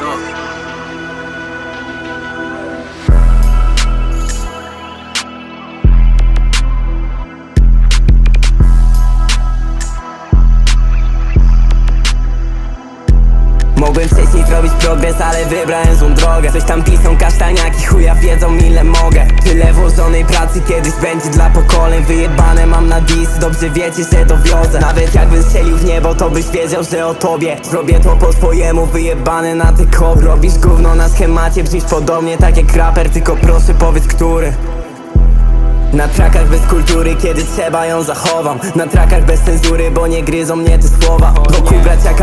up. Mogłem wcześniej zrobić progres, ale wybrałem złą drogę. Coś tam piszą kasztaniaki, chuja wiedzą ile mogę. Tyle włożonej pracy kiedyś będzie dla pokoleń. Wyjebane mam na dis, dobrze wiecie, że dowiozę. Nawet jakbym strzelił w niebo, to byś wiedział, że o tobie. Zrobię to po swojemu, wyjebane na ty kop Robisz gówno na schemacie, brzmisz podobnie tak jak raper Tylko proszę powiedz, który. Na trakach bez kultury, kiedy trzeba ją zachowam. Na trakach bez cenzury, bo nie gryzą mnie te słowa. Wokół bracia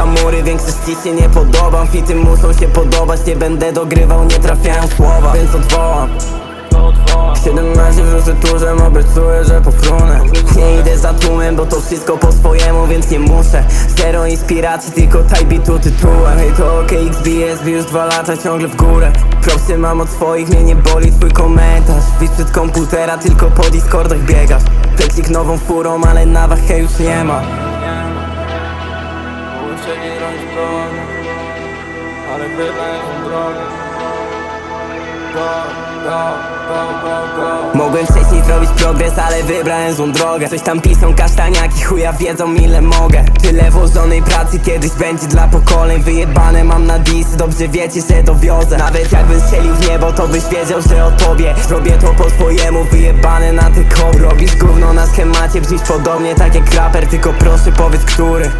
kamury, większości się nie podobam Fity muszą się podobać, nie będę dogrywał, nie trafiają słowa. Więc odwołam. 17 wrzucę tużem, obiecuję, że pofrunę Nie idę za tłumem, bo to wszystko po swojemu, więc nie muszę. Zero inspiracji, tylko tajbitu tytułem. Hej to ok, XBSB już dwa lata ciągle w górę. Propsy mam od swoich, mnie nie boli twój komentarz. Widz przed komputera, tylko po Discordach biegasz. Peklik nową furą, ale na wachę już nie ma Drogę. Ale Mogłem wcześniej zrobić progres, ale wybrałem złą drogę. Coś tam piszą kasztaniaki, chuja wiedzą ile mogę. Tyle włożonej pracy kiedyś będzie dla pokoleń Wyjebane. Mam na dis, dobrze wiecie, że dowiozę. Nawet jakbym strzelił w niebo, to byś wiedział, że o tobie. Zrobię to po swojemu, wyjebane na ty kop Robisz gówno na schemacie, brzmisz podobnie tak jak raper Tylko proszę powiedz, który